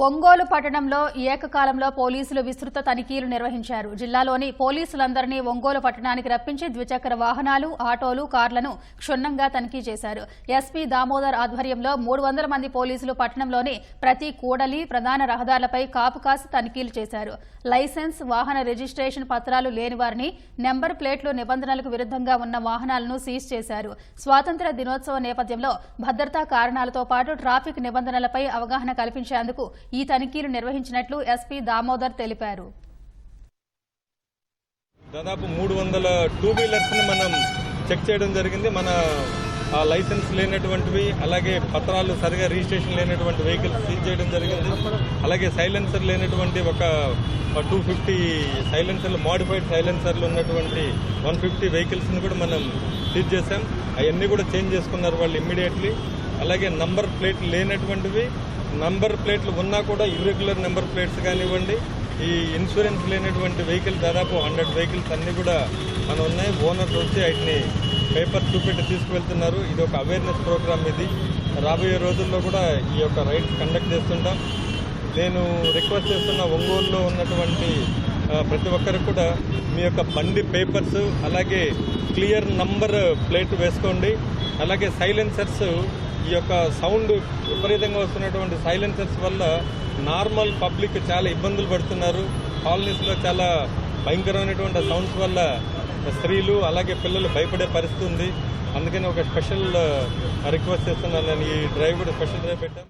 ఒంగోలు పట్టణంలో ఏకకాలంలో పోలీసులు విస్తృత తనిఖీలు నిర్వహించారు. జిల్లాలోని పోలీసులందరినీ ఒంగోలు పట్టణానికి రప్పించి ద్విచక్ర వాహనాలు ఆటోలు కార్లను క్షుణ్ణంగా తనిఖీ చేశారు. ఎస్పీ దామోదర్ ఆధ్వర్యంలో మూడు వందల మంది పోలీసులు పట్టణంలోని ప్రతి కూడలి ప్రధాన రహదారులపై కాపు కాసి తనిఖీలు చేశారు. లైసెన్స్ వాహన రిజిస్ట్రేషన్ పత్రాలు లేని వారిని నెంబర్ ప్లేట్లు నిబంధనలకు విరుద్ధంగా ఉన్న వాహనాలను సీజ్ చేశారు. స్వాతంత్ర దినోత్సవ నేపథ్యంలో భద్రతా కారణాలతో పాటు ట్రాఫిక్ నిబంధనలపై అవగాహన కల్పించేందుకు ఈ తనిఖీలు నిర్వహించినట్లు ఎస్పీ దామోదర్ తెలిపారు. దాదాపు మూడు వందల టూ వీలర్స్ని మనం చెక్ చేయడం జరిగింది. మన లైసెన్స్ లేనటువంటివి అలాగే పత్రాలు సరిగా రిజిస్ట్రేషన్ లేనటువంటి వెహికల్స్ సీజ్ చేయడం జరిగింది. అలాగే సైలెన్సర్ లేనటువంటి ఒక టూ ఫిఫ్టీ సైలెన్సర్లు మోడిఫైడ్ సైలెన్సర్లు ఉన్నటువంటి వన్ ఫిఫ్టీ వెహికల్స్ని కూడా మనం సీజ్ చేశాం. అవన్నీ కూడా చేంజ్ చేసుకున్నారు వాళ్ళు ఇమ్మీడియట్లీ. అలాగే నంబర్ ప్లేట్లు లేనటువంటివి నంబర్ ప్లేట్లు ఉన్నా కూడా ఇర్రెగ్యులర్ నెంబర్ ప్లేట్స్ కానివ్వండి ఈ ఇన్సూరెన్స్ లేనటువంటి వెహికల్ దాదాపు హండ్రెడ్ వెహికల్స్ అన్నీ కూడా మన ఉన్నాయి. ఓనర్స్ వచ్చి వాటిని పేపర్ చూపెట్టి తీసుకువెళ్తున్నారు. ఇది ఒక అవేర్నెస్ ప్రోగ్రామ్ ఇది. రాబోయే రోజుల్లో కూడా ఈ యొక్క రైడ్ కండక్ట్ చేస్తుంటాం. నేను రిక్వెస్ట్ చేస్తున్న ఒంగోలులో ఉన్నటువంటి ప్రతి ఒక్కరికి కూడా మీ యొక్క బండి పేపర్స్ అలాగే క్లియర్ నంబర్ ప్లేట్ వేసుకోండి. అలాగే సైలెన్సర్స్ ఈ యొక్క సౌండ్ విపరీతంగా వస్తున్నటువంటి సైలెన్సర్స్ వల్ల నార్మల్ పబ్లిక్ చాలా ఇబ్బందులు పడుతున్నారు. కాలనీస్లో చాలా భయంకరమైనటువంటి సౌండ్స్ వల్ల స్త్రీలు అలాగే పిల్లలు భయపడే పరిస్థితి ఉంది. అందుకని ఒక స్పెషల్ రిక్వెస్ట్ చేస్తున్నాను. నేను ఈ డ్రైవ్ కూడా స్పెషల్ డ్రైవ్ పెట్టాను.